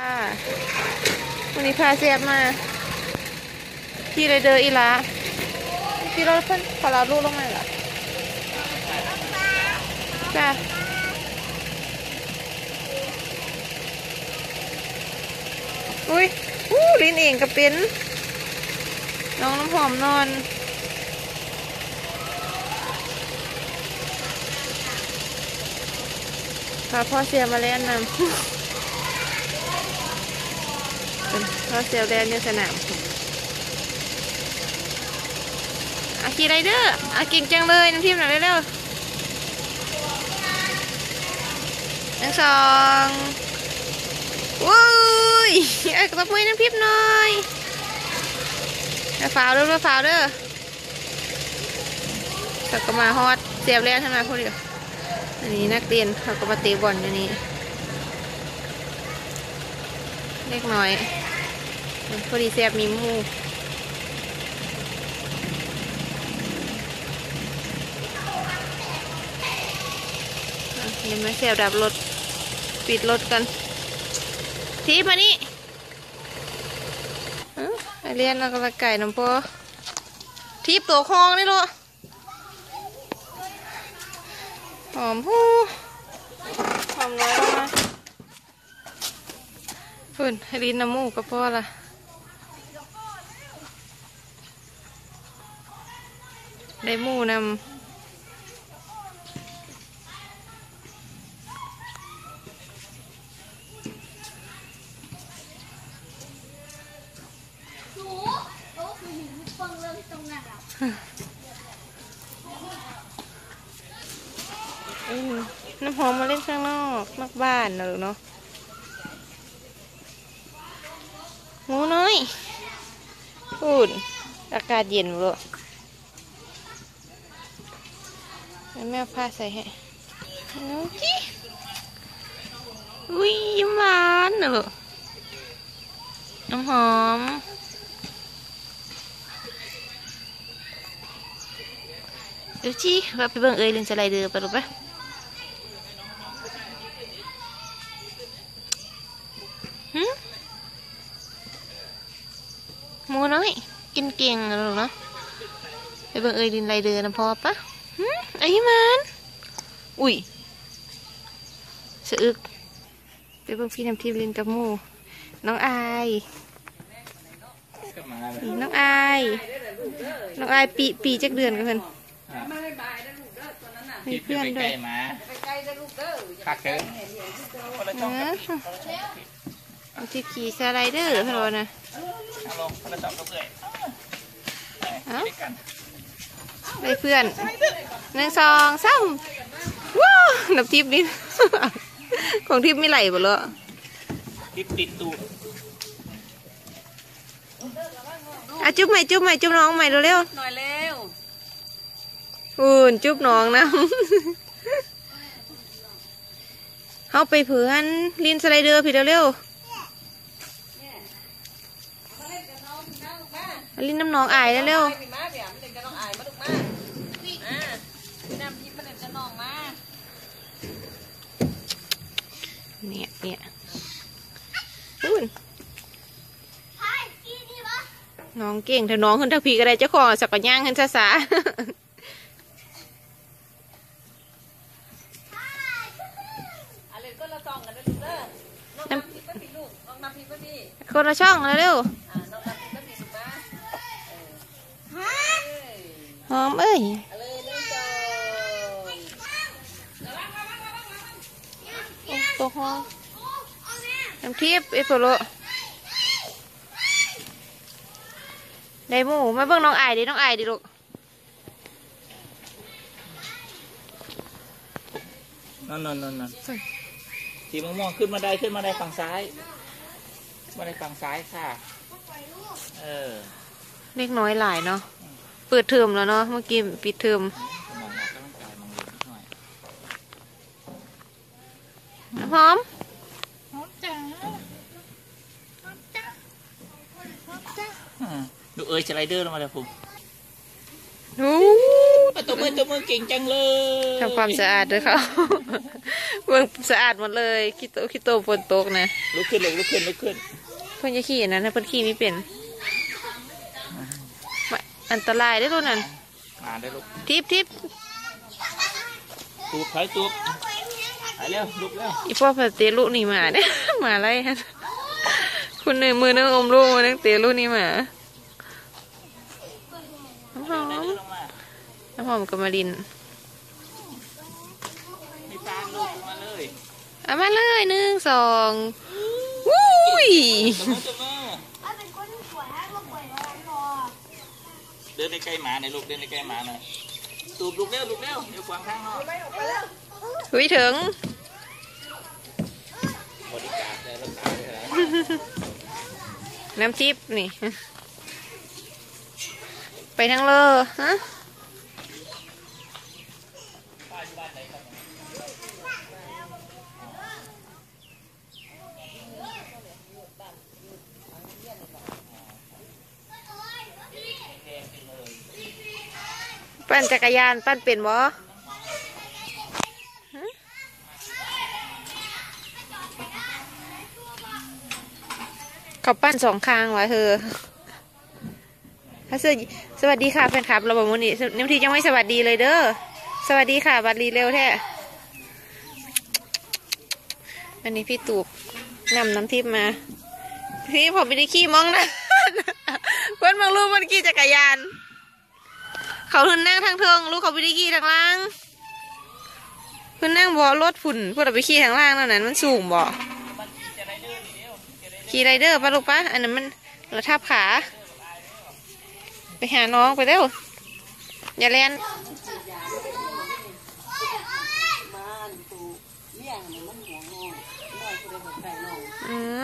ค่ะวันนี้พาเสียบมาที่ไรเดอร์อีละที่รถเพิ่นขอเราลูกลงมาเหรอจ้าอุ้ยอู้ลิ้นเองก็เป็น น้องน้ำหอมนอนพาพ่อเสียมาเล่นนำ พ่อเสียเล่นในสนามอาขี่ไรเดอร์อาก่งจังเลยน้ำทิมหน่อยเร็วๆหนึ่งสองวุ้ยไอ้กระปุยน้ำทิพย์หน่อยเอาฝาวเด้อเอาฝาวเด้อสักก็มาฮอดเสียบเล่นทำไมพวกเดียวอันนี้นักเรียนเขาก็มาเตะบอลอยู่นี่เล็กน้อย พอดีแซบมีมูเดี๋ยวมาแซบดับรถ ปิดรถกัน ทีมานี่เอ้เรียนแล้วก็ไปไก่น้ำพอทีบตัวคองนี่ลูกหอมฮู้หอมน้อยแล้วนะฝุ่นลิ้นน้ำมูกก็พอละ ได้หมูนำอืมน้ำหอมมาเล่นข้างนอกนอกบ้านนะลูกเนาะหมูน้อยฝุ่นอากาศเย็นลูกแล้ว แม่ผ้าใส่ให้น้องจีอุ้ยยิ้มหวานนะลูกน้ำหอม เดี๋ยวจีว่าไปเบิ่งเอ้ยล่นสไลเดอร์ไปลูกปะหึหมูน้อยกินเก่งนะลูกเนาะไปเบิ่งเอ้ยล่นไลเดอร์นะพอปะ ไอ้มัน อุ้ยสะอึกไปเบิ่งพี่น้ำทิพย์เล่นกับหมูน้องอายนี่น้องอาย น้องอายปีปีจักเดือนกันเพิ่นมีเพื่อนด้วยมาคักเกินคนละช่องนะมันจะขี่สไลเดอร์เพื่อนนะเอาลงคนละช่องก็เปื่อยเอ้าด้วยกัน ได้เพื่อนหนึ่งสองสามว้าวนับทิปนี่ ของทิปไม่ไหลหมดเลยติดติดตูดอะจุ๊บใหม่จุ๊บใหม่จุ๊บน้องใหม่เร็วหน่อยเร็วๆอุ่นจุ๊บน้องนะเข้าไปเผื่อนลินสไลเดอร์ผิดเร็วๆลินน้ำน้องอายเร็วไปมาเดี๋ยวมันเด็กจะน้องอายมาลูกมาอ่าพี่น้ำพี่มันเด็กจะน้องมา ๆ เนี่ยเนี่ยอุ่นน้องเก่งถ้าน้องขึ้นทักพีก็ได้เจ้าของสักกะย่างขึ้นช้าๆอะไรก็ละซองกันนะลูกเด้อน้องน้ำพี่ก็พี่ลูกน้องน้ำพี่ก็พี่คนละช่องแล้วเร็วอ่าน้องน้ำพี่ก็พี่ลูกมาเออหอมเอ้ย เอาเลยหนึ่งสอง โอ้ตัวหอมน้ำทิพย์ไอ้โปโลได้หมูมาเบิ่งน้องอายดิน้องอายดิลูกนั่นนั่นนั่นนั่นสีม่วงๆขึ้นมาได้ขึ้นมาได้ฝั่งซ้าย มาได้ฝั่งซ้ายค่ะ เออ เล็กน้อยหลายเนาะ เปิดเทอมแล้วเนาะ เมื่อกี้ปิดเทอมมองออกกำลังกายมองเล็กนิดหน่อยน้ำหอม อืมดูเอ้ยสไลเดอร์ลงมาเลยผมดูตัวมือตัวมือเก่งจังเลยทำความสะอาดด้วยเขาเบิ่งสะอาดหมดเลยขี้โตขี้โตฝนตกนะลุกขึ้นเลยลุกขึ้นลุกขึ้นเพิ่อนจะขี่นนั้นะเพิ่อนขี่ไม่เป็นอันตรายได้อตัวนั้นมาได้ลูกทิปทิปตูบถอยตูบไปเร็วลุกเร็วอีพ่อเพิ่นเตะลูกนี่หมาเนี่ยหมาอะไรฮะคุณหนึ่งมือนึงอมลูกมือนึงเตะลูกนี่หมา น้ำหอมเดินลงมาน้ำหอมกับมารินมีปลาลูกมาเลยเอามาเลยหนึ่งสองวุ้ยตัวมือตัวมือเดินในใกล้หมาหน่อยลูกเดินในใกล้หมาหน่อยตูบลุกเร็วลุกเร็วเดี๋ยวขวางทางเนาะหุยถึงบริการได้รักษาได้แล้วน้ำทิพย์นี่ ไปทางเลอฮะปั่นจักรยานปั่นเป็นบ่เขาปั้นสองข้างไว้เธอ ถ้าเสื้อสวัสดีค่ะแฟนคลับเราบอกวันนี้น้ำทียังไม่สวัสดีเลยเด้อสวัสดีค่ะบัตรีเร็วแท้อันนี้พี่ตูบนำน้ำทิพมา พี่ผมไม่ได้ขี่มองนะเพื่อนบางลูกมันขี่จักรยาน เขาขึ้นนั่งทางเทิงลูกเขาไปได้ขี่ทางล่างเพื่อนนั่งบอรถฝุ่นเพื่อนเอาไปขี่ทางล่างนั่นน่ะมันสูงบ่ขี่ไรเดอร์ปะลูกปะอันนั้นมันระทับขา หาน้องไปเร็ว อย่าเล่นอือ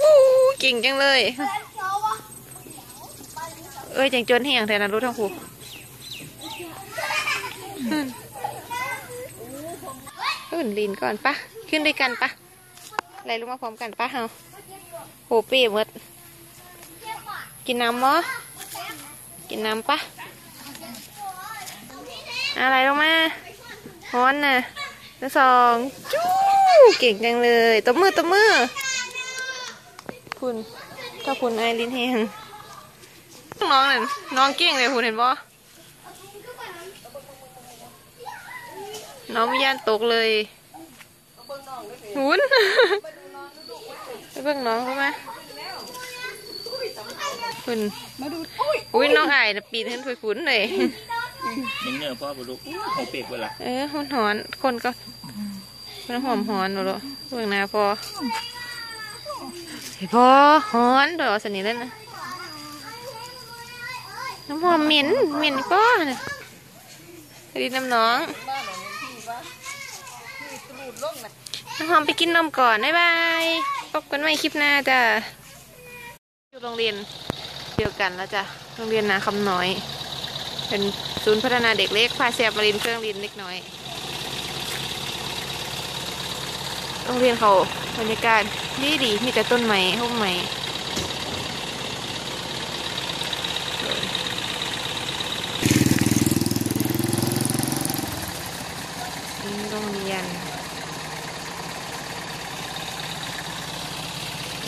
วู้เก่งจังเลย เอ้ยจังจนให้อย่างแทนนะรู้ทั้งคู่ขึ้น ลินก่อนปะขึ้นด้วยกันปะอะไรลงมาพร้อมกันปะเฮาโหเปียหมดกินน้ำมั้กินน้ำปะอะไรลงมาฮ้อนน่ะแล้วสองจู้เก่งจังเลยตบมือตบมือคุณถ้าคุณไอรินแหงน้องนั่นน้องเก่งเลยคุณเห็นปะน้องไม่ย่านตกเลย หุนไปเบิ่งน้องเขาไหมคุณมาดูอุ้ยน้องไอ้น่ะปีนขึ้นไปฝุ่นเลยยิงเนื้อพ่อบุลุกของเปียกเวลาเออหอนหอนๆคนก็มันหอมหอนหนูหรอเบิ่งหน้าพอเฮ้ยพอหอนเดี๋ยวเอาสนิทเล่นนะน้ำหอมเหม็นเหม็นป้อนะดีน้ำน้องบ้านของพี่วะพี่กรูดลงน่ะ น้ำหอมไปกินนมก่อน บ๊ายบาย พบกันใหม่คลิปหน้าจ้ะ อยู่โรงเรียนเดียวกันแล้วจ้ะ โรงเรียนนาคำน้อย เป็นศูนย์พัฒนาเด็กเล็กพาเสียบมารินเครื่องเรียนเล็กน้อย โรงเรียนเขาบรรยากาศดีดีมีแต่ต้นไม้ห้องไม้นี่โรงเรียน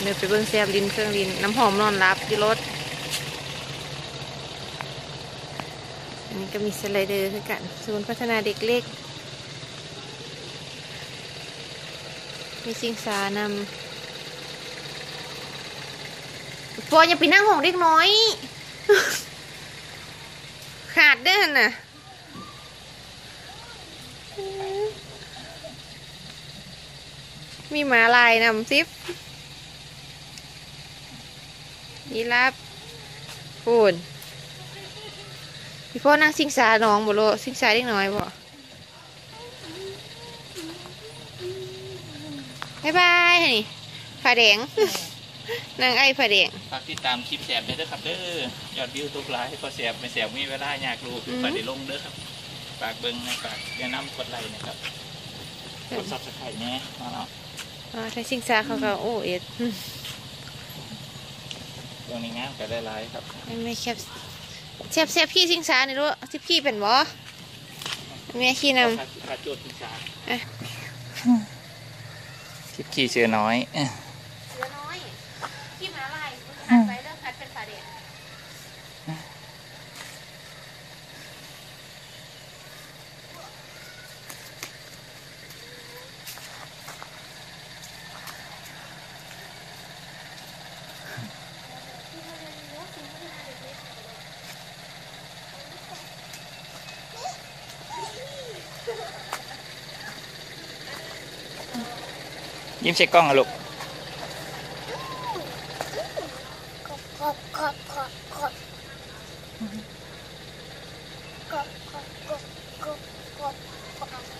เดี๋ยวไปเบิ่งแซบลินเครื่องลินน้ำหอมนอนรับที่รถ อันนี้ก็มีสไลเดอร์คือกันศูนย์พัฒนาเด็กเล็ก มีสิงสานำพออย่าไปนั่งห้องเด็กน้อย ขาดเด้อนน่ะมีหมาลายนำซิป ยีรับปูนพี่พ่อนั่งสิงสาน้องบ่โลสิงสาเล็กน้อยบ่บายบายนี่ผาแดงนางไอ้ผาแดงฝากติดตามคลิปแสบเลยเด้อครับเด้อยอดวิวทุกไลฟ์ก็แสบไม่แสบมีเวลาอยากรู้อืมฝากได้ลงเด้อครับฝากเบิ้งนะฝากแนะนำกดไลค์นะครับกดซับสไครต์แน่เนาะอ๋อถ้าชิงซาเขาก็โอ้เอ็ดอืม ตรงนี้งามก็ได้หลายครับไม่ไม่แคบแซบแซบพี่ชิงซานี่รู้ที่พี่เป็นบ่แม่ขี้นำขาขาโจดทิงสาเอ๊ะทิพขี่เชือน้อยเอ้ย เสือน้อยขี้หมาลายหัดไว้เรื่องหัดเป็นฝาเด็ด ยิ้มเช็คกล้องอะลูกขอบขอบขอบขอบขอบขอบขอบขอบ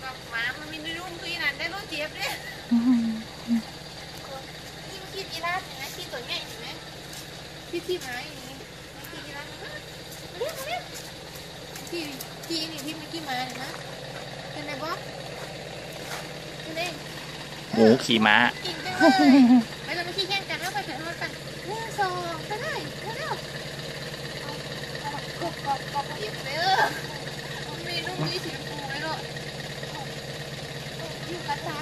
ขอบหมามันมีนุ่มคืออีนั่นได้รถเจี๊ยบเด้นี่มันขี้อีราดเห็นไหมขี้ตัวใหญ่เห็นไหมขี้ที่หมาอย่างนี้ขี้อีราดมาเรียกเรียกขี้ขี้นี่ที่มันขี้มาเห็นไหมเป็นไงบ๊อบเป็นไง หมูขี่ม้าไปเลยไปเราไปขี้แข่งกันแล้วไปถึงรถกันหนึ่งสองไปเลยไปเร็วเอาเอากบกบกบเอียบไปเออมันมีลูกมีสีชมพูไหมลูกอยู่กันตา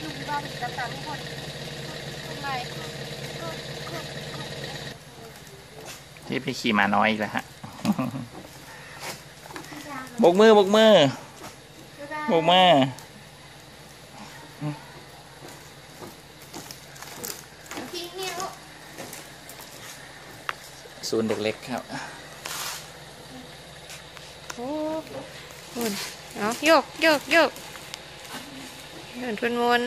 อยู่ที่บ้านอยู่กันตาทุกคนทำไมที่ไปขี่ม้าน้อยอีกแล้วฮะบกมือบกมือบกมือ ทิ้งเนี่ยลูก ศูนย์เด็กเล็กครับโอ้หุ่นเอาโยกโยกโยกเหมือนคนมน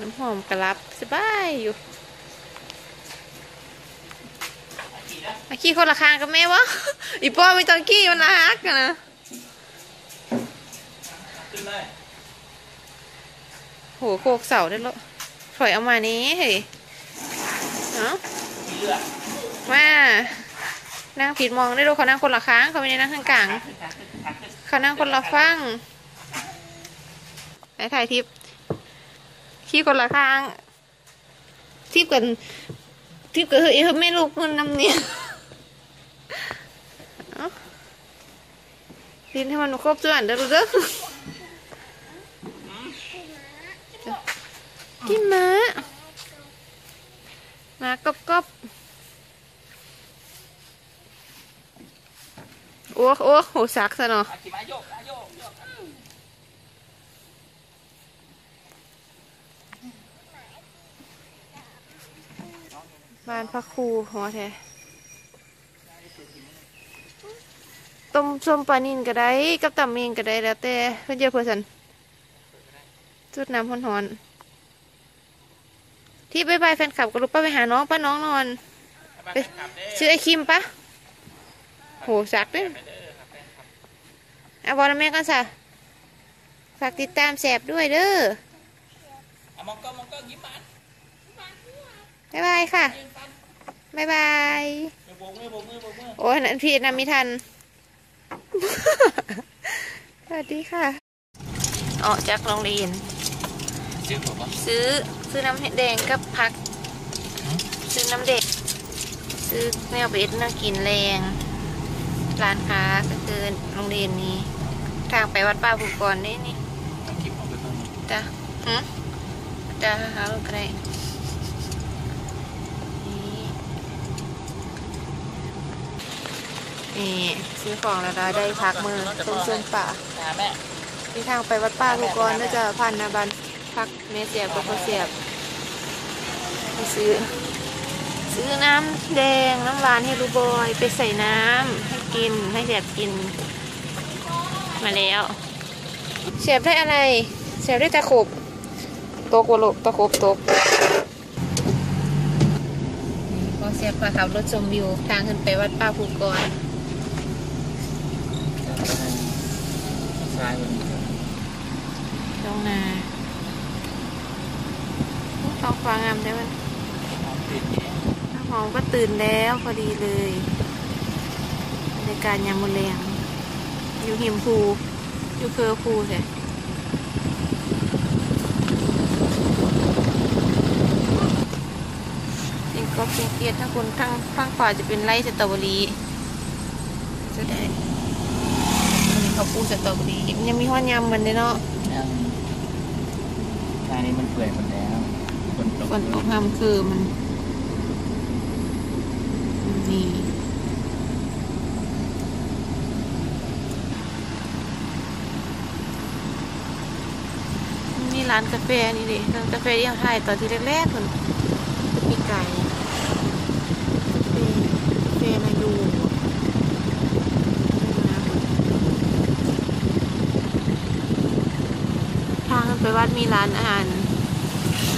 น้ำหอมกระลับสบายอยู่อาขี้คนละคางกับแม่วะอีป้อไม่ต้องขี้มันละฮักนะโหโคกเสาได้แล้ว ถอยเอามานี้เฮ้ยเนาะมานั่งผิดมองได้ดูเขานั่งคนละค้างเขาไม่ได้นั่งข้างกลางเขานั่งคนละฟังไอ้ถ่ายทิปขี้คนละข้างทิปกันทิปกันเฮ้ยไม่ลูกมันน้ำเนี่ยดินให้มันครบส่วนเด้อลูกเด้อ กินหมามากบกบโอ้โอ้โหสักซะเนาะอะขี่ม้าโยกม้าโยกโยกบ้านพระครูหัวแท้ต้มส้มปลานินก็ได้ กับตำเมงก็ได้แล้วแต่เพื่อนเยอะเพื่อนสันจุดน้ำหอนๆ ที่บายบายแฟนคลับก็รู้ป้าไปหาน้องป้าน้องนอนไปขับเด้อชื่อไอคิมปะโหสักเด้อเอาบอลแม่กันซะฝากติดตามแสบด้วยเด้ออะมองกล้องมองกล้องยิ้มหวานบ๊ายบายค่ะบ๊ายบายเดี๋ยวโบกมือโบกมือโบกมือโอ้ยนั่นพี่นำไม่ทัน สวัสดีค่ะ ออกจากโรงเรียน ชื่อผมว่าซื้อซื้อน้ำแดงกับผัก ซื้อน้ำเด็ก ซื้อแนวเบ็ดน่ากินแรง ร้านค้าก็คือโรงเรียนนี้ ทางไปวัดป่าบุกรนี่นี่ต้องคลิปของเพื่อนจ้ะหืมจ้ะหาลูกอะไรนี่นี่ซื้อของแล้วได้ได้พักมือต้มส้มป่าตาแม่ที่ทางไปวัดป่าบุกรน่าจะผ่านหนาบัน พักเมเสียบกับข้าวเสียบไปซื้อ ซื้อน้ำแดงน้ำหวานให้ลูกบอยไปใส่น้ำให้กินให้เสียบกิน มาแล้ว เสียบได้อะไร เสียบได้ตะขบตกวะลูกตะขบตกพอเสียบมาขับรถชมวิวทางขึ้นไปวัดป่าภูกรซ้ายวันนี้ลงนา ต้องฟ้งงามได้ไหมหอมก็ตื่นแล้วพอดีเลยในการยามุเลแรงอยู่หิมพูอยู่เคอร์ภูใช่ก็เป็งเกียรถ้าคุณทั้างข้งฝ่าจะเป็นไล่สตรอเบอรี่จะได้มีข้าวปูสตรอเบอรี่ยังมีห้อนยำมันด้วยเนาะใช่นี่มันเปื่อยหมดแล้ว คนตกฝนตกห้ามคือมัน นี่ นี่ร้านกาแฟนี่ดิร้านกาแฟที่เขาถ่ายตอนที่แรกๆคนมีไก่กาแฟนายูทางไปวัดมีร้านอาหาร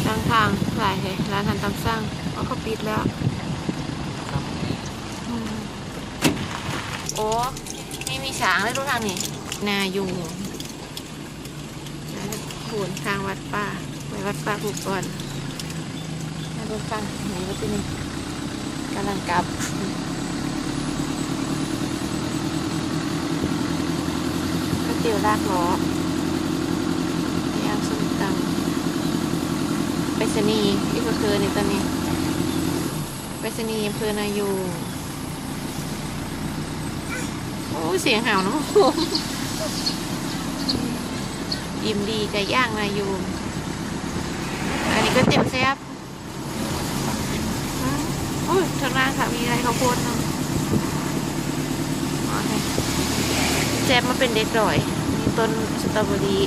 ทางทางหลายเลยร้านอาหารตามสั่งเพราะเขาปิดแล้วอืมโอ้ไม่มีสางเลยรู้ทางนี่นายูแล้วหูนทางวัดป่าไปวัดป่าผูกก่อนมาดูฟังหนีมาที่นี่กำลังกลับก๋วยเตี๋ยวลากล้อย่างส้มตำ ไปร ษณีย์ที่อำเภอในตอนนี้ไปรษณีย์อำเภอนายูโอ้เสียงเห่าเน้องผมยิ้มดีไก่ย่างนายูอันนี้ก็เตี๋ยวแซ่บอุ้ยทางล่างค่ะมีอะไรข้าวโพดเนาะแซ่บมาเป็นเด็กหน่อย มีต้นสตรอเบอรี่